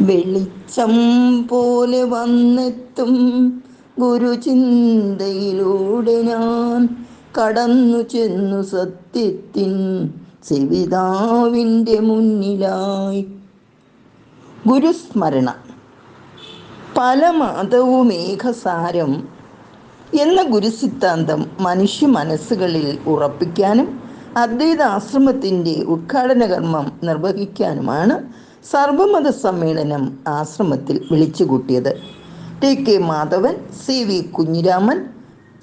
വെളിച്ചം പോലെ വന്നെത്തും ഗുരുചിന്തയിലൂടെ ഞാൻ കടന്നു ചെന്നു സത്യത്തിൻ സെവിതാവിന്റെ മുന്നിലായി. ഗുരുസ്മരണ. പല മതവും ഏകസാരം എന്ന ഗുരുസിദ്ധാന്തം മനുഷ്യ മനസ്സുകളിൽ ഉറപ്പിക്കാനും അദ്വൈത ആശ്രമത്തിന്റെ ഉദ്ഘാടന കർമ്മം നിർവഹിക്കാനുമാണ് സർവമത സമ്മേളനം ആശ്രമത്തിൽ വിളിച്ചുകൂട്ടിയത് T K Madhavan C V Kunhiraman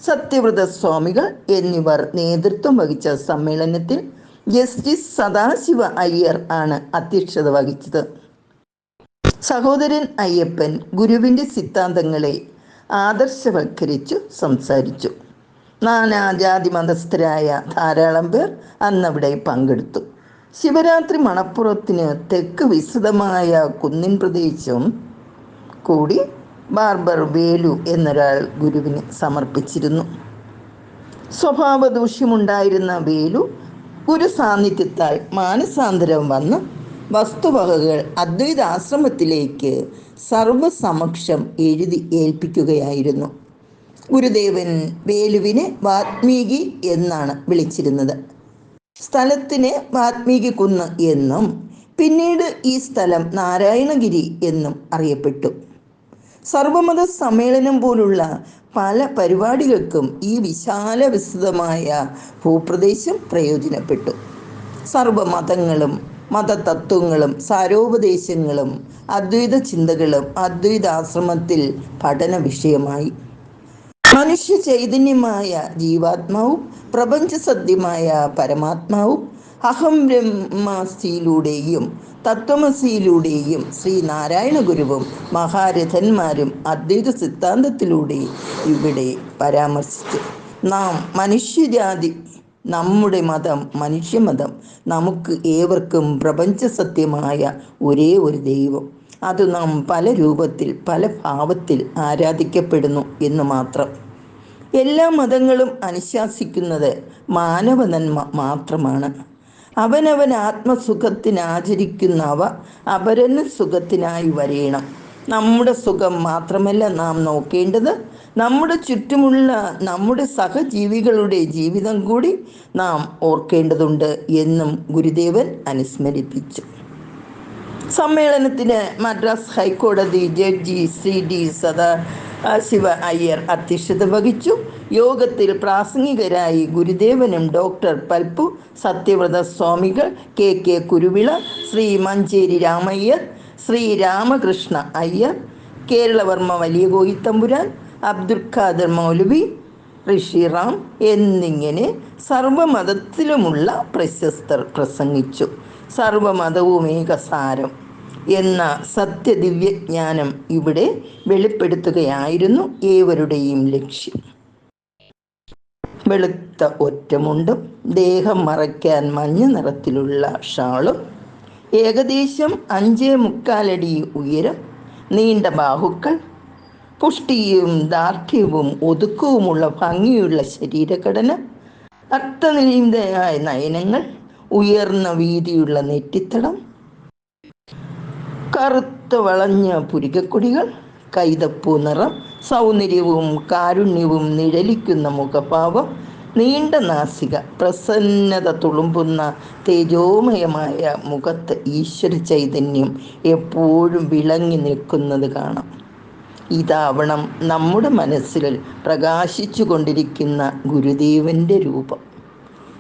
Sathyavratha Swamikal എന്നിവർ നേതൃത്വം വഹിച്ച സമ്മേളനത്തിൽ ജസ്റ്റിസ് സദാശിവ അയ്യർ ആണ് അധ്യക്ഷത വഹിച്ചത്. സഹോദരൻ അയ്യപ്പൻ ഗുരുവിന്റെ സിദ്ധാന്തങ്ങളെ ആദർശവൽക്കരിച്ചു സംസാരിച്ചു. നാനാജാതി മതസ്ഥരായ ധാരാളം പേർ അന്നവിടെ പങ്കെടുത്തു. ശിവരാത്രി മണപ്പുറത്തിന് തെക്ക് വിസ്തൃതമായ കുന്നിൻ പ്രദേശം കൂടി ബാർബർ വേലു എന്നൊരാൾ ഗുരുവിന് സമർപ്പിച്ചിരുന്നു. സ്വഭാവ ദൂഷ്യമുണ്ടായിരുന്ന വേലു ഗുരു സാന്നിധ്യത്താൽ മാനസാന്തരം വന്ന് വസ്തുവകകൾ അദ്വൈതാശ്രമത്തിലേക്ക് സർവസമക്ഷം എഴുതി ഏൽപ്പിക്കുകയായിരുന്നു. ഗുരുദേവൻ വേലുവിനെ വാത്മീകി എന്നാണ് വിളിച്ചിരുന്നത്. സ്ഥലത്തിന് വാത്മീകി കുന്ന് എന്നും പിന്നീട് ഈ സ്ഥലം നാരായണഗിരി എന്നും അറിയപ്പെട്ടു. സർവമത സമ്മേളനം പോലുള്ള പല പരിപാടികൾക്കും ഈ വിശാല വിസ്തൃതമായ ഭൂപ്രദേശം പ്രയോജനപ്പെട്ടു. സർവമതങ്ങളും മതതത്വങ്ങളും സാരോപദേശങ്ങളും അദ്വൈത ചിന്തകളും അദ്വൈതാശ്രമത്തിൽ പഠന വിഷയമായി. മനുഷ്യ ചൈതന്യമായ ജീവാത്മാവും പ്രപഞ്ചസത്യമായ പരമാത്മാവും അഹം ബ്രഹ്മാസ്തിയിലൂടെയും തത്വമസിയിലൂടെയും ശ്രീനാരായണ ഗുരുവും മഹാരഥന്മാരും അദ്വൈത സിദ്ധാന്തത്തിലൂടെ ഇവിടെ പരാമർശിച്ചു. നാം മനുഷ്യജാതി നമ്മുടെ മതം മനുഷ്യമതം നമുക്ക് ഏവർക്കും പ്രപഞ്ചസത്യമായ ഒരേ ഒരു ദൈവം. അത് നാം പല രൂപത്തിൽ പല ഭാവത്തിൽ ആരാധിക്കപ്പെടുന്നു എന്ന് മാത്രം. എല്ലാ മതങ്ങളും അനുശാസിക്കുന്നത് മാനവ നന്മ മാത്രമാണ്. അവനവൻ ആത്മസുഖത്തിന് ആചരിക്കുന്നവ അപരന് സുഖത്തിനായി വരയണം നമ്മുടെ സുഖം മാത്രമല്ല നാം നോക്കേണ്ടത്. നമ്മുടെ ചുറ്റുമുള്ള നമ്മുടെ സഹജീവികളുടെ ജീവിതം കൂടി നാം ഓർക്കേണ്ടതുണ്ട് എന്നും ഗുരുദേവൻ അനുസ്മരിപ്പിച്ചു. സമ്മേളനത്തിന് മദ്രാസ് ഹൈക്കോടതി ജഡ്ജി സി ഡി സദാ ശിവ അയ്യർ അധ്യക്ഷത വഹിച്ചു. യോഗത്തിൽ പ്രാസംഗികരായി ഗുരുദേവനും doctor Palpu Sathyavratha Swamikal K K Kuruvila Sree Manjeri Ramayyar Sree Ramakrishna Iyer Keralavarma Valiya Koyithampuran Abdul Khader മൗലവി ഋഷിറാം എന്നിങ്ങനെ സർവമതത്തിലുമുള്ള പ്രശസ്തർ പ്രസംഗിച്ചു. സർവമതവും ഏകസാരം എന്ന സത്യദിവ്യജ്ഞാനം ഇവിടെ വെളിപ്പെടുത്തുകയായിരുന്നു ഏവരുടെയും ലക്ഷ്യം. വെളുത്ത ഒറ്റമുണ്ടും ദേഹം മറയ്ക്കാൻ മഞ്ഞ നിറത്തിലുള്ള ഷാളും ഏകദേശം അഞ്ചേ മുക്കാലടി ഉയരം നീണ്ട ബാഹുക്കൾ പുഷ്ടിയും ദാർഢ്യവും ഒതുക്കവുമുള്ള ഭംഗിയുള്ള ശരീരഘടന അർത്ഥനിയന്തയായ നയനങ്ങൾ ഉയർന്ന വീതിയുള്ള നെറ്റിത്തടം കറുത്ത വളഞ്ഞ പുരികക്കൊടികൾ കൈതപ്പൂ നിറം സൗന്ദര്യവും കാരുണ്യവും നിഴലിക്കുന്ന മുഖഭാവം നീണ്ട നാസിക പ്രസന്നത തുളുമ്പുന്ന തേജോമയമായ മുഖത്ത് ഈശ്വര ചൈതന്യം എപ്പോഴും വിളങ്ങി നിൽക്കുന്നത് കാണാം. ഇതാവണം നമ്മുടെ മനസ്സിൽ പ്രകാശിച്ചു കൊണ്ടിരിക്കുന്ന ഗുരുദേവന്റെ രൂപം.